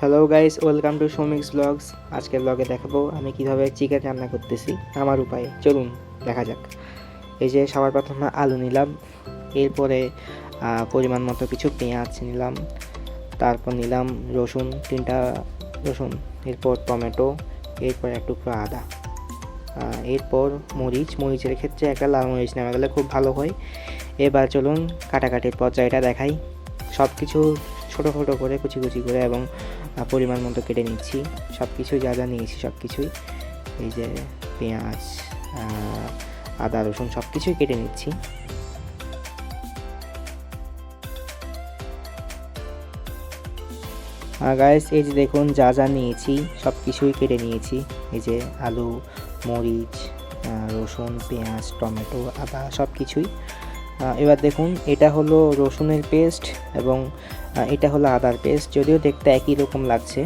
Hello guys welcome to Soumik's blogs আজকের ব্লগে দেখাবো আমি কীভাবে চিকেন রান্না করতেছি, আমার উপায়ে। চলুন, দেখা যাক। এই যে সবার প্রথমে আলু নিলাম, এরপরে পরিমাণ মতো কিছু পেঁয়াজ নিলাম, তারপর নিলাম রসুন, তিনটা রসুন, এরপর টমেটো, এরপর এক টুকরো আদা। এরপর মরিচ, মরিচের ক্ষেত্রে একটা লাল মরিচ নেওয়া গেলে খুব ভালো হয়। এবার চলুন, কাটাকাটির পর্যায়টা দেখাই। সব কিছু ছোটো ছোটো করে, কুচি কুচি করে এবং পরিমাণ মতো কেটে নিচ্ছি। সব কিছুই যা যা নিয়েছি সব কিছুই এই যে পেঁয়াজ আদা, রসুন সব কিছুই কেটে নিচ্ছি। গাইস এই যে দেখুন, যা যা নিয়েছি সব কিছুই কেটে নিয়েছি। এই যে আলু, মরিচ রসুন, পেঁয়াজ, টমেটো, আদা সব কিছুই এবার দেখুন, এটা হলো রসুনের পেস্ট এবং এটা হলো আদার পেস্ট। যদিও দেখতে একই রকম লাগছে।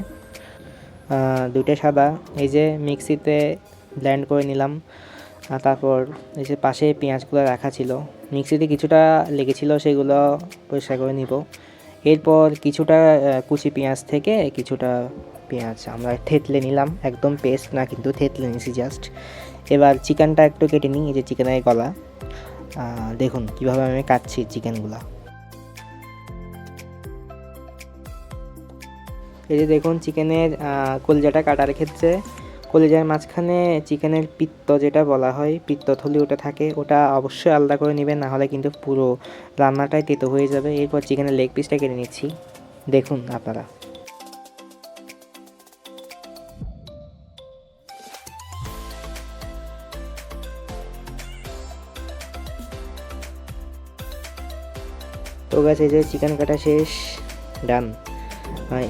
দুইটা সাদা। এই যে মিক্সিতে ব্লেন্ড করে নিলাম। তারপর এই যে পাশে পেঁয়াজগুলো রাখা ছিল। মিক্সিতে কিছুটা লেগেছিল, সেগুলো পরিষ্কার করে নিব। এরপর কিছুটা কুচি পেঁয়াজ থেকে কিছুটা পেঁয়াজ। আমরা থেতলে নিলাম। একদম পেস্ট না, কিন্তু থেতলে নিছি জাস্ট এবার চিকেনটা একটু কেটে নিই। এই যে চিকেনের গলা। দেখুন, কীভাবে আমি কাটছি চিকেনগুলা। এই যে দেখুন, চিকেনের কলিজাটা কাটার ক্ষেত্রে কলিজার মাঝখানে চিকেনের পিত্ত যেটা বলা হয় পিত্তথলি ওটা থাকে, ওটা অবশ্যই আলাদা করে নেবেন না হলে কিন্তু পুরো রান্নাটাই তেতো হয়ে যাবে। এরপর চিকেনের লেগ পিসটা কেটে নিচ্ছি। দেখুন আপনারা। তো গেছে যে চিকেন কাটা শেষ ডান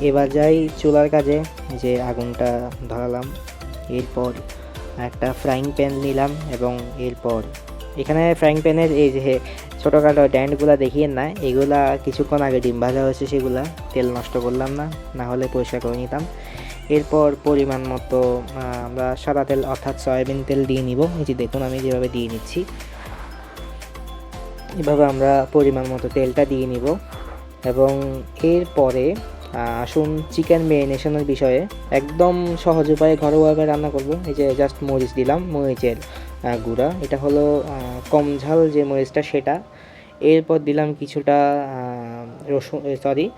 এবার যাই চুলার কাজে, যে আগুনটা ধরালাম। এরপর একটা ফ্রাইং প্যান নিলাম এবং এরপর এখানে ফ্রাইং প্যানের এই যে ছোটোখাটো ড্যান্ডগুলো দেখিয়ে না এগুলা কিছুক্ষণ আগে ডিম ভাজা হয়েছে সেগুলা তেল নষ্ট করলাম না না হলে পরিষ্কার করে নিতাম। এরপর পরিমাণ মতো আমরা সাদা তেল অর্থাৎ সয়াবিন তেল দিয়ে নিব। এই যে দেখুন, আমি যেভাবে দিয়ে নিচ্ছি। এভাবে আমরা পরিমাণ মতো তেলটা দিয়ে নিব। এবং এরপরে আসুন চিকেন মেরিনেশনের বিষয়ে একদম সহজ উপায়ে ঘরোয়াভাবে রান্না করব। এই যে জাস্ট মরিচ দিলাম, মরিচের গুঁড়া। এটা হলো কম ঝাল যে মরিচটা সেটা। এরপর দিলাম কিছুটা রসুন সরি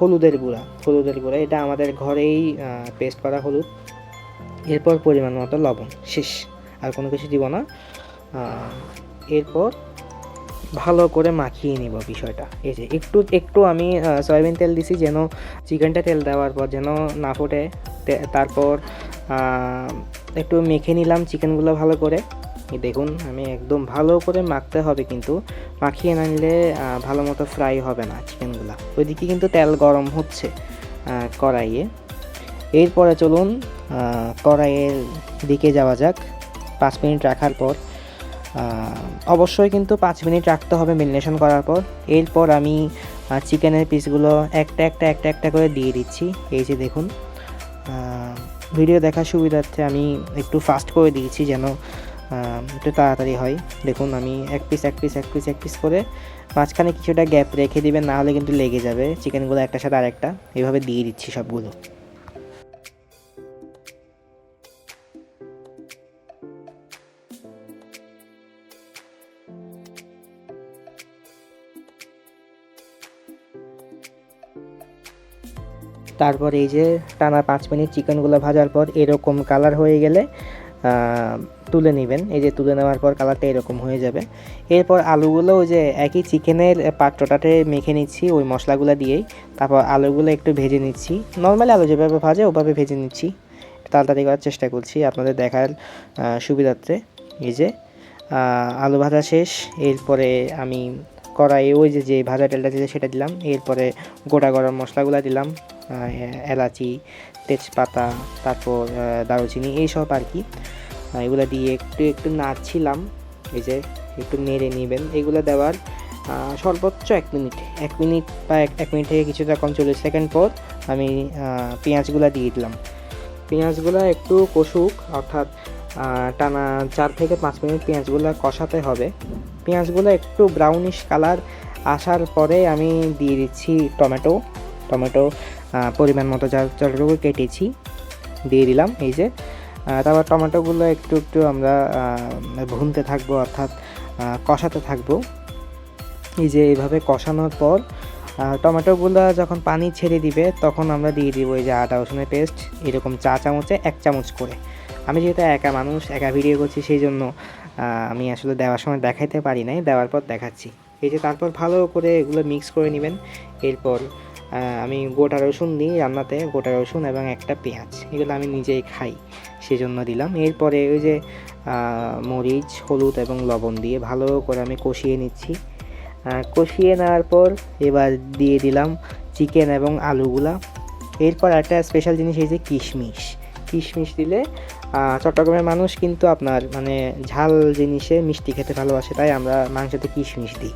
হলুদের গুঁড়া। হলুদের গুঁড়া, এটা আমাদের ঘরেই পেস্ট করা হলুদ। এরপর পরিমাণ মতো লবণ। শেষ। আর কোনো কিছু দিব না। এরপর ভালো করে মাখিয়ে নিব বিষয়টা। এই যে একটু একটু আমি সয়াবিন তেল দিছি যেন চিকেনটা তেল দেওয়ার পর যেন না ফোটে। তারপর একটু মেখে নিলাম চিকেনগুলো ভালো করে। দেখুন, আমি একদম ভালো করে মাখতে হবে কিন্তু। মাখিয়ে না নিলে ভালো মতো ফ্রাই হবে না চিকেনগুলো। ওইদিকে কিন্তু তেল গরম হচ্ছে কড়াইয়ে। এরপরে চলুন কড়াইয়ের দিকে যাওয়া যাক। পাঁচ মিনিট রাখার পর অবশ্যই কিন্তু পাঁচ মিনিট রাখতে হবে মেরিনেশন করার পর। এরপর আমি চিকেনের পিসগুলো একটা একটা একটা একটা করে দিয়ে দিচ্ছি। এই যে দেখুন ভিডিও দেখার সুবিধার্থে আমি একটু ফাস্ট করে দিয়েছি যেন একটু তাড়াতাড়ি হয়। দেখুন, আমি এক পিস এক পিস এক পিস এক পিস করে মাঝখানে কিছুটা গ্যাপ রেখে দিবেন, না হলে কিন্তু লেগে যাবে। চিকেনগুলো একটার সাথে আরেকটা। এভাবে দিয়ে দিচ্ছি সবগুলো। তারপর এই যে টানা পাঁচ মিনিট চিকেনগুলো ভাজার পর এরকম কালার হয়ে গেলে তুলে নেবেন। এই যে তুলে নেওয়ার পর কালারটা এরকম হয়ে যাবে। এরপর আলুগুলো ওই যে একই চিকেনের পাত্রটাতে মেখে নিচ্ছি ওই মশলাগুলো দিয়েই। তারপর আলুগুলো একটু ভেজে নিচ্ছি। নর্মালি আলু যেভাবে ভাজে ওভাবে ভেজে নিচ্ছি। তাড়াতাড়ি করার চেষ্টা করছি আপনাদের দেখার সুবিধার্থে। এই যে আলু ভাজা শেষ। এরপরে আমি কড়াইয়ে ওই যে যে ভাজা তেলটা দিয়েছে সেটা দিলাম। এরপরে গোটা গরম মশলাগুলো দিলাম। এলাচি, তেজপাতা, তারপর দারুচিনি এইসব আর কি। এগুলো দিয়ে একটু একটু নাড়ছিলাম, এই যে একটু নেড়ে নেবেন। এগুলো দেওয়ার সর্বোচ্চ এক মিনিট এক মিনিট বা এক মিনিট থেকে কিছুটা কম চল্লিশ সেকেন্ড পর আমি পেঁয়াজগুলো দিয়ে দিলাম। পেঁয়াজগুলো একটু কষুক, অর্থাৎ টানা চার থেকে পাঁচ মিনিট পেঁয়াজগুলো কষাতে হবে। পেঁয়াজগুলো একটু ব্রাউনিশ কালার আসার পরে আমি দিয়ে দিচ্ছি টমেটো। টমেটো পরিমাণ মতো যতটুকু কেটেছি। দিয়ে দিলাম এই যে। তারপর টমেটোগুলো একটু একটু আমরা ভুনতে থাকব, অর্থাৎ কষাতে থাকব। এই যে এইভাবে কষানোর পর টমেটোগুলো যখন পানি ছেড়ে দিবে, তখন আমরা দিয়ে দিব এই যে আদা, রসুনের পেস্ট, এরকম চা চামচে, এক চামচ করে। আমি যেহেতু একা মানুষ, একা ভিডিও করছি, সেই জন্য আমি আসলে দেওয়ার সময় দেখাইতে পারি নাই, দেওয়ার পর দেখাচ্ছি। এই যে তারপর ভালো করে এগুলো মিক্স করে নেবেন। এরপর আমি গোটা রসুন দিই রান্নাতে, গোটা রসুন এবং একটা পেঁয়াজ। এগুলো আমি নিজেই খাই সেই জন্য দিলাম। এরপরে ওই যে মরিচ, হলুদ এবং লবণ দিয়ে ভালো করে আমি কষিয়ে নিচ্ছি। কষিয়ে নেওয়ার পর এবার দিয়ে দিলাম চিকেন এবং আলুগুলা। এরপর একটা স্পেশাল জিনিস এই যে কিশমিশ। কিশমিশ দিলে চট্টগ্রামের মানুষ কিন্তু আপনার মানে ঝাল জিনিসে মিষ্টি খেতে ভালোবাসে, তাই আমরা মাংসতে কিশমিশ দিই।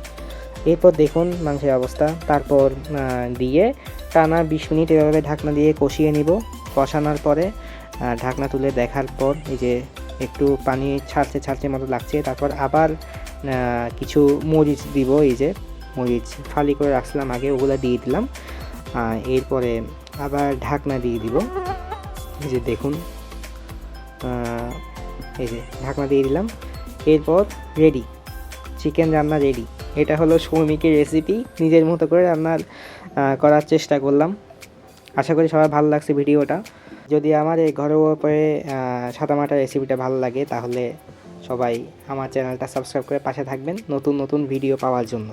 এরপর দেখুন মাংসের অবস্থা। তারপর দিয়ে টানা বিশ মিনিট এভাবে ঢাকনা দিয়ে কষিয়ে নিব। কষানোর পরে ঢাকনা তুলে দেখার পর এই যে একটু পানি ছাড়ছে ছাড়ছে মতো লাগছে। তারপর আবার কিছু মরিচ দিব এই যে। মরিচ ফালি করে রাখছিলাম আগে, ওগুলো দিয়ে দিলাম। এরপরে আবার ঢাকনা দিয়ে দিব। এই যে দেখুন এই যে ঢাকনা দিয়ে দিলাম। এরপর রেডি চিকেন রান্না রেডি এটা হলো সৌমিকের রেসিপি নিজের মতো করে রান্নার করার চেষ্টা করলাম। আশা করি সবার ভালো লাগছে ভিডিওটা। যদি আমার এই ঘরোয়া উপায়ে সাদামাটা রেসিপিটা ভালো লাগে, তাহলে সবাই আমার চ্যানেলটা সাবস্ক্রাইব করে পাশে থাকবেন নতুন নতুন ভিডিও পাওয়ার জন্য।